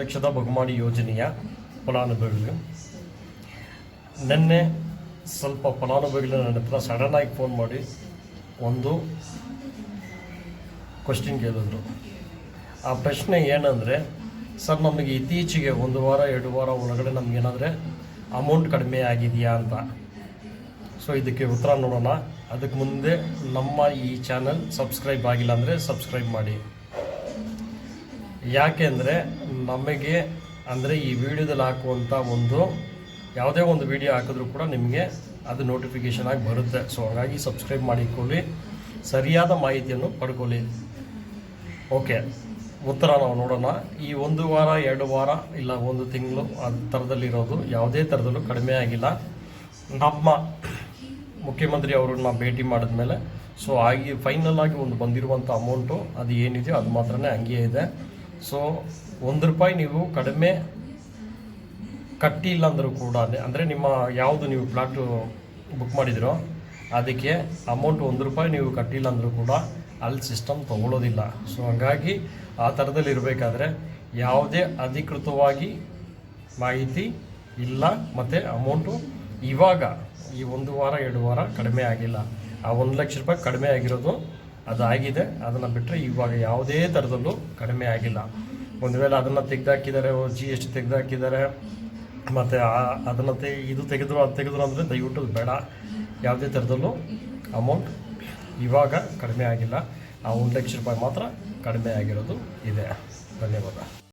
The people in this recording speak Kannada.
ಲಕ್ಷದ ಬಹುಮಾಡಿ ಯೋಜನೆಯ ಫಲಾನುಭವಿಗಳು. ನಿನ್ನೆ ಸ್ವಲ್ಪ ಫಲಾನುಭವಿಗಳು ನನ್ನ ಹತ್ರ ಸಡನ್ನಾಗಿ ಫೋನ್ ಮಾಡಿ ಒಂದು ಕ್ವಶನ್ ಕೇಳಿದ್ರು. ಆ ಪ್ರಶ್ನೆ ಏನಂದರೆ, ಸರ್, ನಮಗೆ ಇತ್ತೀಚೆಗೆ ಒಂದು ವಾರ, ಎರಡು ವಾರ ಒಳಗಡೆ ನಮಗೇನಾದರೆ ಅಮೌಂಟ್ ಕಡಿಮೆ ಆಗಿದೆಯಾ ಅಂತ? ಸೊ ಇದಕ್ಕೆ ಉತ್ತರ ನೋಡೋಣ. ಅದಕ್ಕೆ ಮುಂದೆ ನಮ್ಮ ಈ ಚಾನಲ್ ಸಬ್ಸ್ಕ್ರೈಬ್ ಆಗಿಲ್ಲ ಅಂದರೆ ಸಬ್ಸ್ಕ್ರೈಬ್ ಮಾಡಿ. ಯಾಕೆ ಅಂದರೆ ನಮಗೆ ಅಂದರೆ ಈ ವಿಡಿಯೋದಲ್ಲಿ ಹಾಕುವಂಥ ಒಂದು ಯಾವುದೇ ಒಂದು ವಿಡಿಯೋ ಹಾಕಿದ್ರೂ ಕೂಡ ನಿಮಗೆ ಅದು ನೋಟಿಫಿಕೇಷನ್ ಆಗಿ ಬರುತ್ತೆ. ಸೊ ಹಾಗಾಗಿ ಸಬ್ಸ್ಕ್ರೈಬ್ ಮಾಡಿಕೊಳ್ಳಿ. ಸರಿಯಾದ ಮಾಹಿತಿಯನ್ನು ಪಡ್ಕೊಳ್ಳಿ. ಓಕೆ ಉತ್ತರ ನಾವು ನೋಡೋಣ. ಈ ಒಂದು ವಾರ, ಎರಡು ವಾರ, ಇಲ್ಲ ಒಂದು ತಿಂಗಳು ಆ ಥರದಲ್ಲಿರೋದು ಯಾವುದೇ ಥರದಲ್ಲೂ ಕಡಿಮೆ ಆಗಿಲ್ಲ. ನಮ್ಮ ಮುಖ್ಯಮಂತ್ರಿ ಅವರನ್ನ ಭೇಟಿ ಮಾಡಿದ ಮೇಲೆ ಸೊ ಆಗಿ ಫೈನಲ್ ಆಗಿ ಒಂದು ಬಂದಿರುವಂಥ ಅಮೌಂಟು ಅದು ಏನಿದೆಯೋ ಅದು ಮಾತ್ರನೇ ಹಂಗೆ ಇದೆ. ಸೊ ಒಂದು ರೂಪಾಯಿ ನೀವು ಕಡಿಮೆ ಕಟ್ಟಿಲ್ಲ ಅಂದರೂ ಕೂಡ, ಅಂದರೆ ನಿಮ್ಮ ಯಾವುದು ನೀವು ಫ್ಲಾಟು ಬುಕ್ ಮಾಡಿದಿರೋ, ಅದಕ್ಕೆ ಅಮೌಂಟ್ ಒಂದು ರೂಪಾಯಿ ನೀವು ಕಟ್ಟಿಲ್ಲ ಅಂದರೂ ಕೂಡ ಅಲ್ಲಿ ಸಿಸ್ಟಮ್ ತಗೊಳ್ಳೋದಿಲ್ಲ ಸೊ ಹಾಗಾಗಿ ಆ ಥರದಲ್ಲಿ ಇರಬೇಕಾದ್ರೆ ಯಾವುದೇ ಅಧಿಕೃತವಾಗಿ ಮಾಹಿತಿ ಇಲ್ಲ ಮತ್ತು ಅಮೌಂಟು ಇವಾಗ ಈ ಒಂದು ವಾರ, ಎರಡು ವಾರ ಕಡಿಮೆ ಆಗಿಲ್ಲ. ಆ ಒಂದು ಲಕ್ಷ ರೂಪಾಯಿ ಕಡಿಮೆ ಆಗಿರೋದು ಅದಾಗಿದೆ. ಅದನ್ನು ಬಿಟ್ಟರೆ ಇವಾಗ ಯಾವುದೇ ಥರದಲ್ಲೂ ಕಡಿಮೆ ಆಗಿಲ್ಲ. ಒಂದು ವೇಳೆ ಅದನ್ನು ತೆಗೆದಾಕಿದ್ದಾರೆ ಜಿ ಎಸ್ ಟಿ ತೆಗೆದಾಕಿದ್ದಾರೆ ಮತ್ತು ಅದನ್ನು ತೆ, ಇದು ತೆಗೆದ್ರು, ಅದು ತೆಗೆದ್ರು ಅಂದರೆ ದಯವಿಟ್ಟು ಬೇಡ. ಯಾವುದೇ ಥರದಲ್ಲೂ ಅಮೌಂಟ್ ಇವಾಗ ಕಡಿಮೆ ಆಗಿಲ್ಲ. ಆ ಒಂದು ಲಕ್ಷ ರೂಪಾಯಿ ಮಾತ್ರ ಕಡಿಮೆ ಆಗಿರೋದು ಇದೆ. ಧನ್ಯವಾದ.